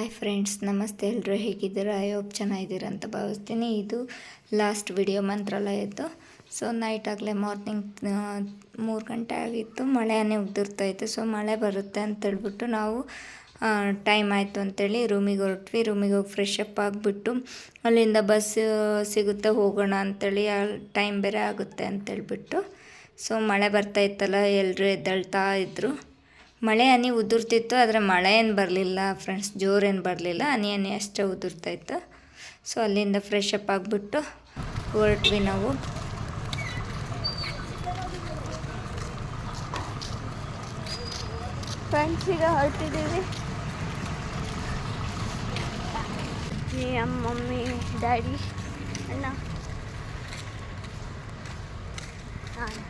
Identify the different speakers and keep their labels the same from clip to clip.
Speaker 1: Hi friends ನಮಸ್ತೆ. ಎಲ್ಲರೂ ಹೇಗಿದ್ದೀರಾ? ಐ ಹೋಪ್ ಚೆನ್ನಾಗಿದ್ದೀರ ಅಂತ ಭಾವಿಸ್ತೀನಿ. ಇದು ಲಾಸ್ಟ್ ವಿಡಿಯೋ ಮಂತ್ರಾಲಯದ್ದು. ಸೊ ನೈಟ್ ಆಗಲೇ ಮಾರ್ನಿಂಗ್ ಮೂರು ಗಂಟೆ ಆಗಿತ್ತು. ಮಳೆನೇ ಇತ್ತು. ಸೊ ಮಳೆ ಬರುತ್ತೆ ಅಂತೇಳ್ಬಿಟ್ಟು ನಾವು ಟೈಮ್ ಆಯಿತು ಅಂತೇಳಿ ರೂಮಿಗೆ ಹೊರಟ್ವಿ. ರೂಮಿಗೆ ಹೋಗಿ ಫ್ರೆಶ್ ಅಪ್ ಆಗಿಬಿಟ್ಟು ಅಲ್ಲಿಂದ ಬಸ್ ಸಿಗುತ್ತೆ, ಹೋಗೋಣ ಅಂತೇಳಿ ಟೈಮ್ ಬೇರೆ ಆಗುತ್ತೆ ಅಂತೇಳ್ಬಿಟ್ಟು ಸೊ ಮಳೆ ಬರ್ತಾ ಇತ್ತಲ್ಲ ಎಲ್ಲರೂ ಎದ್ದೇಳ್ತಾ ಇದ್ದರು ಮಳೆ ಹನಿ ಉದುರ್ತಿತ್ತು, ಆದರೆ ಮಳೆ ಏನು ಬರಲಿಲ್ಲ ಫ್ರೆಂಡ್ಸ್ ಜೋರೇನು ಬರಲಿಲ್ಲ, ಹನಿ ಹನಿ ಅಷ್ಟೇ ಉದುರ್ತಾ ಇತ್ತು. ಸೊ ಅಲ್ಲಿಂದ ಫ್ರೆಶ್ ಅಪ್ ಆಗಿಬಿಟ್ಟು ಹೊರಟ್ವಿ ನಾವು.
Speaker 2: ಫ್ರೆಂಡ್ಸ್ ಈಗ ಹೊರಟಿದ್ದೀವಿ ಈ ಅಮ್ಮ ಮಮ್ಮಿ ಡ್ಯಾಡಿ, ಅಣ್ಣ. ನಾನು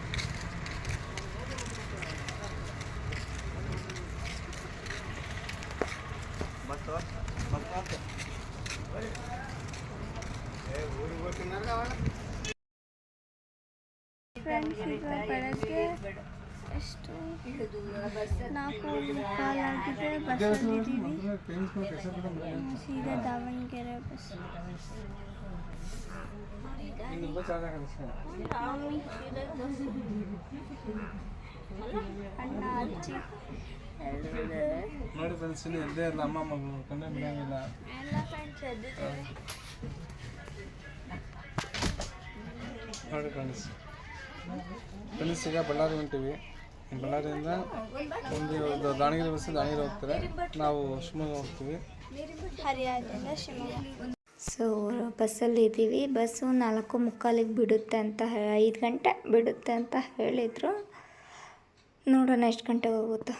Speaker 2: ಫ್ರೆಂಡ್ಸ್ ಈಗ ಬೆಳಗ್ಗೆ ಎಷ್ಟು ನಾಲ್ಕು ಕಾಲಾಗಿದೆ ಬಸ್ಸಲ್ಲಿದ್ದೀವಿ ಸೀದಾ ದಾವಣಗೆರೆ ಬಸ್ ಮಮ್ಮಿ
Speaker 3: ನೋಡಿ ಫ್ರೆಂಡ್ಸ್ ಇಲ್ಲಿ ಎಲ್ಲೇ ಇಲ್ಲ ಅಮ್ಮ ಮಗಳು ಕಣ್ಣೇ ಬಿಡಂಗಿಲ್ಲ
Speaker 2: ಎಲ್ಲ
Speaker 3: ನೋಡಿ ಫ್ರೆಂಡ್ಸ್ ಫ್ರೆಂಡ್ಸ್ ಈಗ ಬಳ್ಳಾರಿ ಹೊಂಟಿವಿ. ಬಳ್ಳಾರಿಯಿಂದ ಒಂದು ದಾವಣಗೆರೆ ಬಸ್ ದಾವಣಗೆರೆ ಹೋಗ್ತಾರೆ. ನಾವು ಶಿವಮೊಗ್ಗ ಹೋಗ್ತೀವಿ.
Speaker 1: ಸೊ ಬಸ್ಸಲ್ಲಿ ಇದ್ದೀವಿ. ಬಸ್ಸು ನಾಲ್ಕು ಮುಕ್ಕಾಲಿಗೆ ಬಿಡುತ್ತೆ ಅಂತ ಐದು ಗಂಟೆ ಬಿಡುತ್ತೆ ಅಂತ ಹೇಳಿದರು. ನೋಡೋಣ ಎಷ್ಟು ಗಂಟೆ ಹೋಗುತ್ತೆ.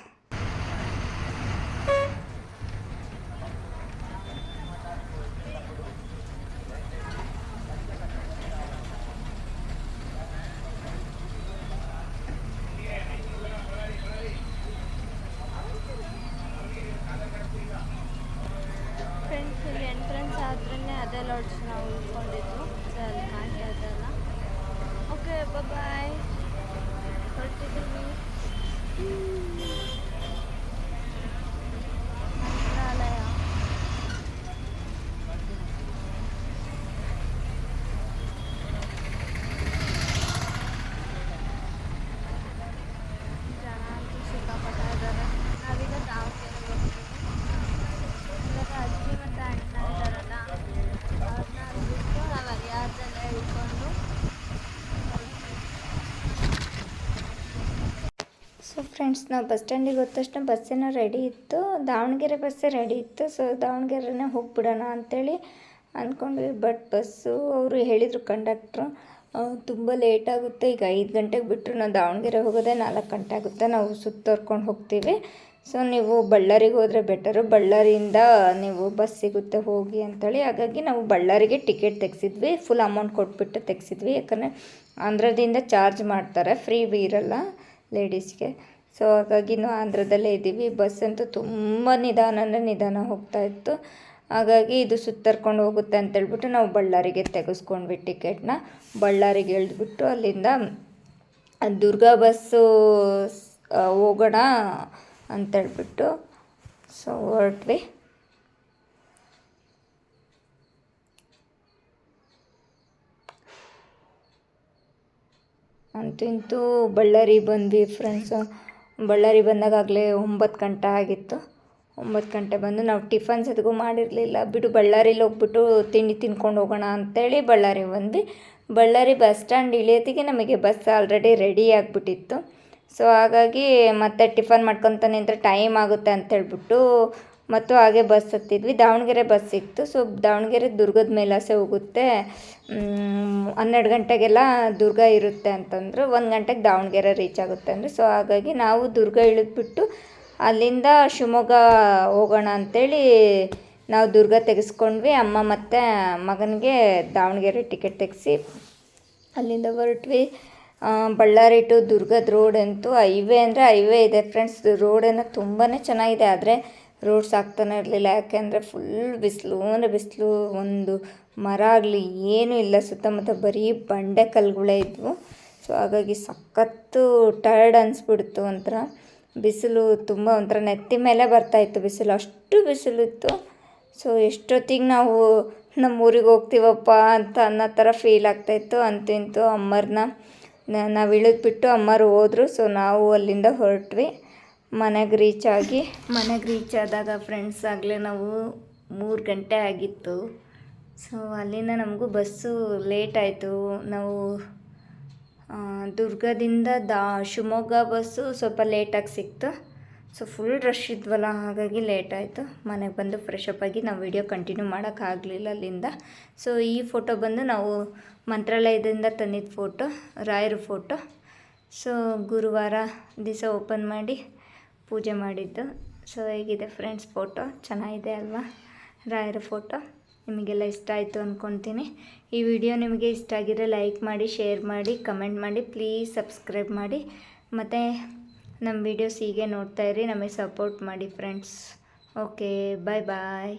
Speaker 2: ನಾವು ಅದಲ್ಲ. ಓಕೆ ಬಾಯ್ ಹೊರಟಿದ್ದೀವಿ Thank
Speaker 1: you. ಫ್ರೆಂಡ್ಸ್ ನಾವು ಬಸ್ ಸ್ಟ್ಯಾಂಡಿಗೆ ಹೋದ ತಕ್ಷಣ ಬಸ್ಸೇನೋ ರೆಡಿ ಇತ್ತು. ದಾವಣಗೆರೆ ಬಸ್ಸೇ ರೆಡಿ ಇತ್ತು. ಸೊ ದಾವಣಗೆರೆನೇ ಹೋಗ್ಬಿಡೋಣ ಅಂಥೇಳಿ ಅಂದ್ಕೊಂಡ್ವಿ ಬಟ್ ಬಸ್ಸು ಅವರು ಹೇಳಿದರು ಕಂಡಕ್ಟ್ರು ತುಂಬ ಲೇಟ್ ಆಗುತ್ತೆ. ಈಗ ಐದು ಗಂಟೆಗೆ ಬಿಟ್ಟರು ನಾವು ದಾವಣಗೆರೆ ಹೋಗೋದೇ ನಾಲ್ಕು ಗಂಟೆ ಆಗುತ್ತೆ. ನಾವು ಸುತ್ತೋರ್ಕೊಂಡು ಹೋಗ್ತೀವಿ. ಸೊ ನೀವು ಬಳ್ಳಾರಿಗೆ ಹೋದರೆ ಬೆಟರು ಬಳ್ಳಾರಿಯಿಂದ ನೀವು ಬಸ್ ಸಿಗುತ್ತೆ, ಹೋಗಿ ಅಂಥೇಳಿ ಹಾಗಾಗಿ ನಾವು ಬಳ್ಳಾರಿಗೆ ಟಿಕೆಟ್ ತೆಗೆಸಿದ್ವಿ. ಫುಲ್ ಅಮೌಂಟ್ ಕೊಟ್ಬಿಟ್ಟು ತೆಗೆಸಿದ್ವಿ. ಯಾಕಂದರೆ ಆಂಧ್ರದಿಂದ ಚಾರ್ಜ್ ಮಾಡ್ತಾರೆ. ಫ್ರೀ ಇರಲ್ಲ ಲೇಡೀಸ್ಗೆ ಸೊ ಹಾಗಾಗಿ ನಾವು ಆಂಧ್ರದಲ್ಲೇ ಇದ್ದೀವಿ. ಬಸ್ ಅಂತೂ ತುಂಬ ನಿಧಾನ ಅಂದರೆ ನಿಧಾನ ಹೋಗ್ತಾ ಇತ್ತು. ಹಾಗಾಗಿ ಇದು ಸುತ್ತರ್ಕೊಂಡು ಹೋಗುತ್ತೆ ಅಂತೇಳ್ಬಿಟ್ಟು ನಾವು ಬಳ್ಳಾರಿಗೆ ತೆಗೆಸ್ಕೊಂಡ್ವಿ ಟಿಕೆಟ್ನ ಬಳ್ಳಾರಿಗೆ ಇಳಿದ್ಬಿಟ್ಟು ಅಲ್ಲಿಂದ ದುರ್ಗಾ ಬಸ್ಸು ಹೋಗೋಣ ಅಂತೇಳ್ಬಿಟ್ಟು ಸೊ ಹೊರಟ್ವಿ. ಅಂತೂ ಇಂತೂ ಬಳ್ಳಾರಿ ಬಂದ್ವಿ ಫ್ರೆಂಡ್ಸು ಬಳ್ಳಾರಿ ಬಂದಾಗಲೇ ಒಂಬತ್ತು ಗಂಟೆ ಆಗಿತ್ತು. ಒಂಬತ್ತು ಗಂಟೆ ಬಂದು ನಾವು ಟಿಫನ್ಸ್ ಅದಕ್ಕೂ ಮಾಡಿರಲಿಲ್ಲ. ಬಿಡು, ಬಳ್ಳಾರಿಲಿ ಹೋಗ್ಬಿಟ್ಟು ತಿಂಡಿ ತಿನ್ಕೊಂಡು ಹೋಗೋಣ ಅಂತೇಳಿ ಬಳ್ಳಾರಿಗೆ ಬಂದ್ವಿ. ಬಳ್ಳಾರಿ ಬಸ್ ಸ್ಟ್ಯಾಂಡ್ ಇಳಿಯೋತ್ತಿಗೆ ನಮಗೆ ಬಸ್ ಆಲ್ರೆಡಿ ರೆಡಿ ಆಗಿಬಿಟ್ಟಿತ್ತು. ಸೊ ಹಾಗಾಗಿ ಮತ್ತೆ ಟಿಫನ್ ಮಾಡ್ಕೊತ ನಿಂತ್ರೆ ಟೈಮ್ ಆಗುತ್ತೆ ಅಂತೇಳ್ಬಿಟ್ಟು ಮತ್ತು ಹಾಗೆ ಬಸ್ ಹತ್ತಿದ್ವಿ. ದಾವಣಗೆರೆ ಬಸ್ ಸಿಕ್ತು ಸೊ ದಾವಣಗೆರೆ ದುರ್ಗದ ಮೇಲಾಸೆ ಹೋಗುತ್ತೆ. ಹನ್ನೆರಡು ಗಂಟೆಗೆಲ್ಲ ದುರ್ಗ ಇರುತ್ತೆ ಅಂತಂದರು. ಒಂದು ಗಂಟೆಗೆ ದಾವಣಗೆರೆ ರೀಚ್ ಆಗುತ್ತೆ ಅಂದರೆ. ಸೊ ಹಾಗಾಗಿ ನಾವು ದುರ್ಗ ಇಳಿದ್ಬಿಟ್ಟು ಅಲ್ಲಿಂದ ಶಿವಮೊಗ್ಗ ಹೋಗೋಣ ಅಂಥೇಳಿ ನಾವು ದುರ್ಗ ತೆಗೆಸ್ಕೊಂಡ್ವಿ. ಅಮ್ಮ ಮತ್ತು ಮಗನಿಗೆ ದಾವಣಗೆರೆ ಟಿಕೆಟ್ ತೆಗೆಸಿ ಅಲ್ಲಿಂದ ಹೊರಟ್ವಿ. ಬಳ್ಳಾರಿ ಟು ದುರ್ಗದ ರೋಡ್ ಅಂತೂ ಹೈವೇ ಅಂದರೆ ಹೈವೇ ಇದೆ. ಫ್ರೆಂಡ್ಸ್ ರೋಡೆಲ್ಲ ತುಂಬಾ ಚೆನ್ನಾಗಿದೆ. ಆದರೆ ರೋಡ್ ಸಾಕ್ತಾನೆ ಇರಲಿಲ್ಲ. ಯಾಕೆಂದರೆ ಫುಲ್ ಬಿಸಿಲು, ಅಂದರೆ ಬಿಸಿಲು ಒಂದು ಮರ ಆಗಲಿ, ಏನೂ ಇಲ್ಲ. ಸುತ್ತಮುತ್ತ ಬರೀ ಬಂಡೆ ಕಲ್ಲುಗಳೇ ಇದ್ವು. ಸೊ ಹಾಗಾಗಿ ಸಖತ್ತು ಟಯರ್ಡ್ ಅನಿಸ್ಬಿಡ್ತು ಒಂಥರ. ಬಿಸಿಲು ತುಂಬ ಒಂಥರ ನೆತ್ತಿ ಮೇಲೆ ಬರ್ತಾಯಿತ್ತು ಬಿಸಿಲು ಅಷ್ಟು ಬಿಸಿಲಿತ್ತು ಸೊ ಎಷ್ಟೊತ್ತಿಗೆ ನಾವು ನಮ್ಮ ಊರಿಗೆ ಹೋಗ್ತೀವಪ್ಪ ಅಂತ ಅನ್ನೋ ಥರ ಫೀಲ್ ಆಗ್ತಾಯಿತ್ತು ಅಂತಿಂತು ಅಮ್ಮರನ್ನ ನಾವು ಇಳಿದ್ಬಿಟ್ಟು ಅಮ್ಮರು ಹೋದರು. ಸೊ ನಾವು ಅಲ್ಲಿಂದ ಹೊರಟ್ವಿ. ಮನೆಗೆ ರೀಚ್ ಆಗಿ, ಮನೆಗೆ ರೀಚ್ ಆದಾಗ ಫ್ರೆಂಡ್ಸ್ ಆಗಲೇ ನಾವು ಮೂರು ಗಂಟೆ ಆಗಿತ್ತು. ಸೊ ಅಲ್ಲಿಂದ ನಮಗೂ ಬಸ್ಸು ಲೇಟ್ ಆಯಿತು. ನಾವು ದುರ್ಗದಿಂದ ದಾ, ಶಿವಮೊಗ್ಗ ಬಸ್ಸು ಸ್ವಲ್ಪ ಲೇಟಾಗಿ ಸಿಕ್ತು. ಸೊ ಫುಲ್ ರಶ್ ಇದ್ವಲ್ಲ, ಹಾಗಾಗಿ ಲೇಟ್ ಆಯಿತು. ಮನೆಗೆ ಬಂದು ಫ್ರೆಶ್ ಅಪ್ ಆಗಿ ನಾವು ವಿಡಿಯೋ ಕಂಟಿನ್ಯೂ ಮಾಡೋಕ್ಕಾಗಲಿಲ್ಲ ಅಲ್ಲಿಂದ. ಸೊ ಈ ಫೋಟೋ ಬಂದು ನಾವು ಮಂತ್ರಾಲಯದಿಂದ ತಂದಿದ್ದ ಫೋಟೋ ರಾಯರ ಫೋಟೋ ಸೊ ಗುರುವಾರ ದಿವಸ ಓಪನ್ ಮಾಡಿ ಪೂಜೆ ಮಾಡಿದ್ದು. ಸೊ ಹೇಗಿದೆ ಫ್ರೆಂಡ್ಸ್ ಫೋಟೋ ಚೆನ್ನಾಗಿದೆ ಅಲ್ವಾ? ರಾಯರ ಫೋಟೋ ನಿಮಗೆಲ್ಲ ಇಷ್ಟ ಆಯಿತು ಅಂದ್ಕೊತೀನಿ ಈ ವಿಡಿಯೋ ನಿಮಗೆ ಇಷ್ಟ ಆಗಿದ್ರೆ ಲೈಕ್ ಮಾಡಿ ಶೇರ್ ಮಾಡಿ ಕಮೆಂಟ್ ಮಾಡಿ ಪ್ಲೀಸ್ ಸಬ್ಸ್ಕ್ರೈಬ್ ಮಾಡಿ. ಮತ್ತು ನಮ್ಮ ವೀಡಿಯೋಸ್ ಹೀಗೆ ನೋಡ್ತಾ ಇರಿ. ನಮಗೆ ಸಪೋರ್ಟ್ ಮಾಡಿ ಫ್ರೆಂಡ್ಸ್ ಓಕೆ ಬಾಯ್ ಬಾಯ್